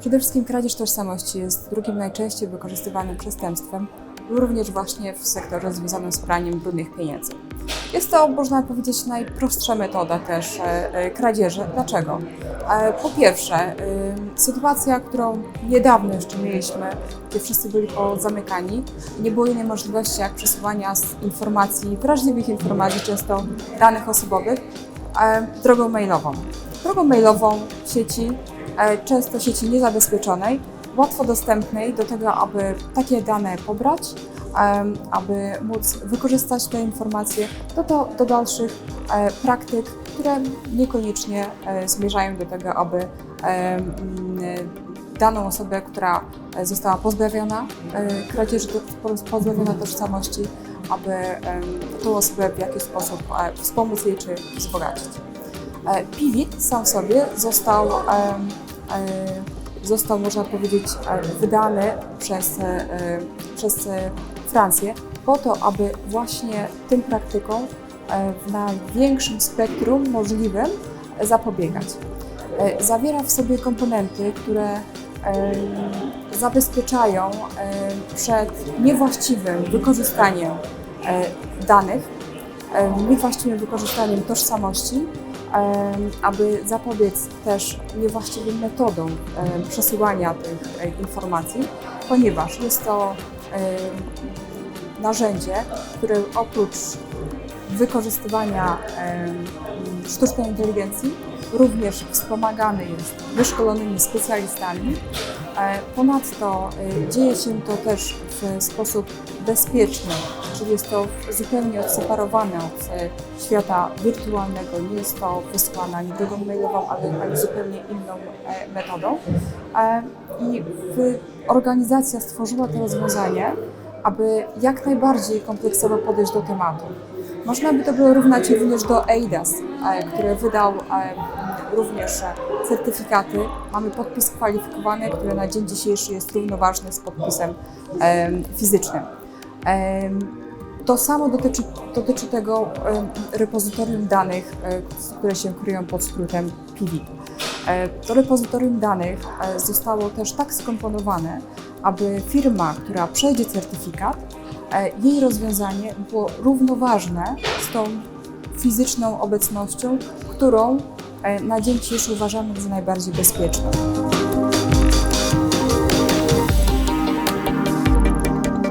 Przede wszystkim kradzież tożsamości jest drugim najczęściej wykorzystywanym przestępstwem, również właśnie w sektorze związanym z praniem brudnych pieniędzy. Jest to, można powiedzieć, najprostsza metoda też e, e, kradzieży. Dlaczego? E, Po pierwsze, sytuacja, którą niedawno jeszcze mieliśmy, gdzie wszyscy byli pozamykani, nie było innej możliwości jak przesuwania informacji, wrażliwych informacji, często danych osobowych, drogą mailową. Drogą mailową sieci, często sieci niezabezpieczonej, łatwo dostępnej do tego, aby takie dane pobrać, aby móc wykorzystać te informacje do, do, do dalszych e, praktyk, które niekoniecznie e, zmierzają do tego, aby daną osobę, która została pozbawiona e, kradzieży, pozbawiona tożsamości, aby tą osobę w jakiś sposób wspomóc jej czy wzbogacić. Pivot sam sobie został, został można powiedzieć, e, wydany przez, e, przez e, Francję po to, aby właśnie tym praktykom w największym spektrum możliwym zapobiegać. Zawiera w sobie komponenty, które zabezpieczają przed niewłaściwym wykorzystaniem danych, niewłaściwym wykorzystaniem tożsamości, aby zapobiec też niewłaściwym metodom przesyłania tych e, informacji, ponieważ jest to narzędzie, które oprócz wykorzystywania sztucznej inteligencji również wspomagany jest wyszkolonymi specjalistami. E, Ponadto e, dzieje się to też w sposób bezpieczny, czyli jest to zupełnie odseparowane od e, świata wirtualnego. Nie jest to wysłane ani drogą mailową, ale ani zupełnie inną metodą. I organizacja stworzyła to rozwiązanie, aby jak najbardziej kompleksowo podejść do tematu. Można by to było równać również do EIDAS, e, który wydał e, również certyfikaty. Mamy podpis kwalifikowany, który na dzień dzisiejszy jest równoważny z podpisem e, fizycznym. To samo dotyczy, dotyczy tego repozytorium danych, które się kryją pod skrótem PIVI. E, To repozytorium danych zostało też tak skomponowane, aby firma, która przejdzie certyfikat, jej rozwiązanie było równoważne z tą fizyczną obecnością, którą e, na dzień dzisiejszy uważamy za najbardziej bezpieczną.